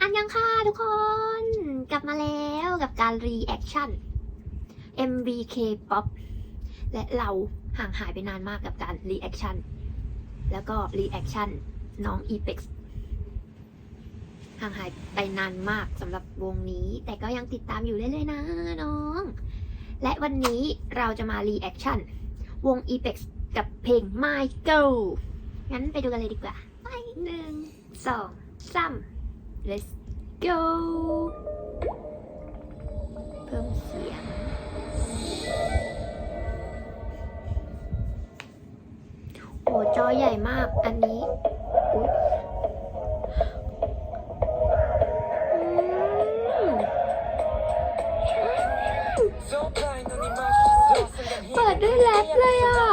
อันยังค่ะทุกคน กลับมาแล้วกับการ reaction MBK Pop และเราห่างหายไปนานมากกับการ reaction แล้วก็ reaction น้อง Epex ห่างหายไปนานมากสำหรับวงนี้ แต่ก็ยังติดตามอยู่เรื่อยๆนะน้อง และวันนี้เราจะมา reaction วง Epex กับเพลง My Girl งั้นไปดูกันเลยดีกว่า ไปหนึ่งสองสาม let's go เพิ่มเสียง โอ้จอใหญ่มากอันนี้อุ๊ยอืมเปิดด้วยแรปเลยอะ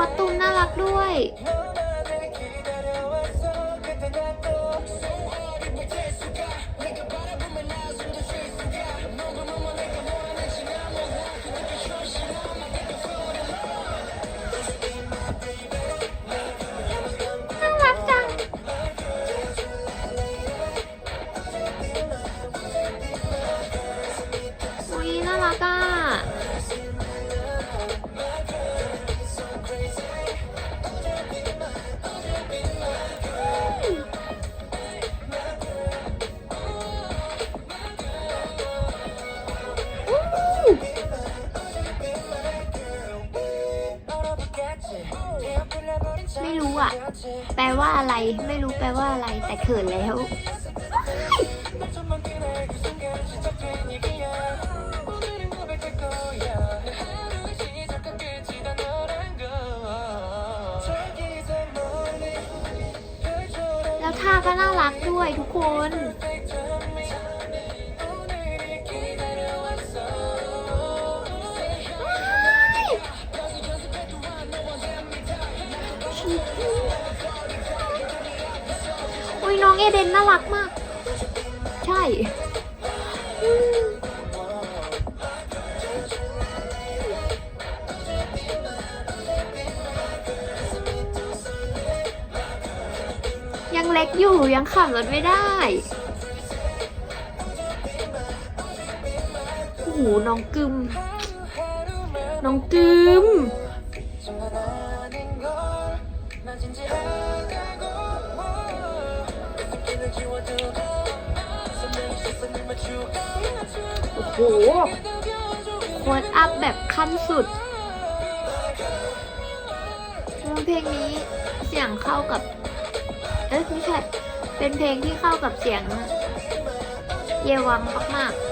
คอสตูมน่ารักด้วย แปลว่าอะไรไม่รู้แปลว่าอะไรแต่เขินแล้ว แล้วท่าก็น่ารักด้วยทุกคน เอเดนน่ารักมาก ใช่ยังเล็กอยู่ยังขับรถไม่ได้ โอ้โห น้องกึม น้องกึม โอ้โหโค้ดอัพแบบขั้นสุดเพลงนี้เสียงเข้ากับ เอ้ยไม่ใช่ เป็นเพลงที่เข้ากับเสียงเยวังมากๆ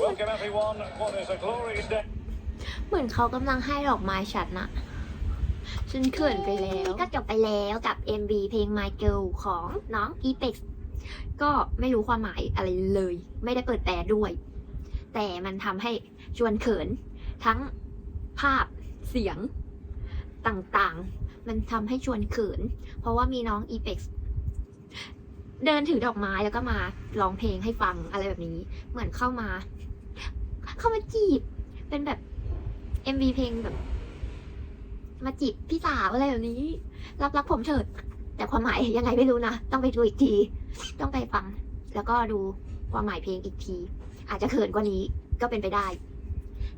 Welcome everyone. What is a glorious day. เหมือนเขากำลังให้ดอกไม้ฉันอะฉันเขินไปแล้ว ก็จบไปแล้วกับ MV เพลง My Girl ของน้อง Epex ก็ไม่รู้ความหมายอะไรเลย ไม่ได้เปิดแปลด้วย แต่มันทำให้ชวนเขิน ทั้งภาพเสียงต่างๆ มันทำให้ชวนเขิน เพราะว่ามีน้อง Epex เดินถือดอกไม้แล้วก็มาร้องเพลงให้ฟังอะไรแบบนี้ เหมือนเข้ามา เข้ามาจีบ เป็นแบบ MV เพลงแบบ มาจีบพี่สาวอะไรแบบนี้ รับรับผมเถิด แต่ความหมายยังไงไม่รู้นะ ต้องไปดูอีกที ต้องไปฟัง แล้วก็ดูความหมายเพลงอีกที อาจจะเขินกว่านี้ก็เป็นไปได้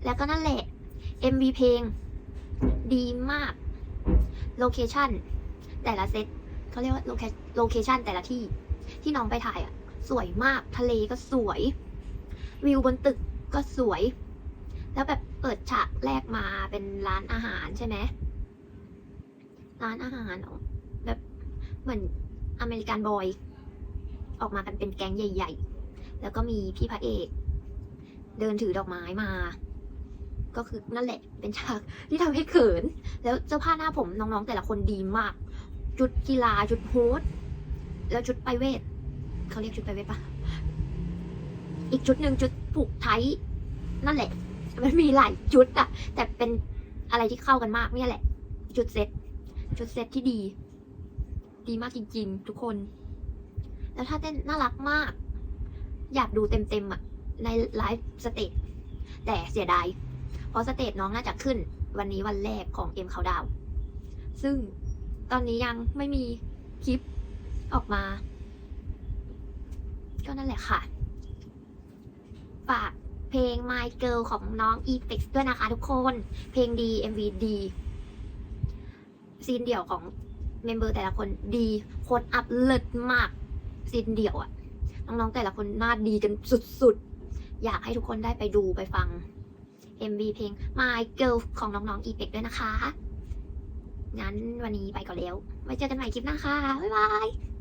แล้วก็นั่นแหละ MV เพลง ดีมาก โลเคชั่นแต่ละเซตเขาเรียกว่าโลเคโลเคชั่นแต่ละที่ ที่น้องไปถ่ายอะ สวยมากทะเลก็สวย วิวบนตึกก็สวย แล้วแบบเปิดฉากแรกมาเป็นร้านอาหารใช่ไหมร้านอาหารแบบเหมือนอเมริกันบอย ออกมากันเป็นแก๊งใหญ่ ๆ แล้วก็มีพี่พระเอก เดินถือดอกไม้มา ก็คือนั่นแหละ เป็นฉากที่ทำให้เขิน แล้วเสื้อผ้าหน้าผมน้องๆแต่ละคนดีมากชุดกีฬาชุดฮูดแล้วชุดไปเวท เขาเรียกชุดไปเวทปะอีกชุดหนึ่งชุดผูกไทยนั่นแหละ มันมีหลายชุดอะแต่เป็นอะไรที่เข้ากันมากเนี่ยแหละ ชุดเซ็ตชุดเซ็ตที่ดี ดีมากจริง ๆ ทุกคน แล้วถ้าเต้นน่ารักมาก อยากดูเต็มๆอะในไลฟ์สเตจแต่เสียดายเพราะสเตจน้องน่าจะขึ้น วันนี้วันแรกของเอ็มเขาดาว ซึ่งตอนนี้ยังไม่มีคลิปออกมา ก็นั่นแหละค่ะ ฝากเพลง My Girl ของน้อง e f e x ด้วยนะคะทุกคน เพลงดี MV ดี ซีนเดี่ยวของเมมเบอร์แต่ละคนดีโคนอัพเลิศมากซีนเดี่ยวอะน้องๆแต่ละคนหน้าดีกันสุดๆ อยากให้ทุกคนได้ไปดูไปฟัง MV เพลง My Girl ของน้องๆ e f e c ด้วยนะคะ งั้นวันนี้ไปก่อนแล้ว ไว้เจอกันใหม่คลิปหน้าค่ะ บ๊ายบาย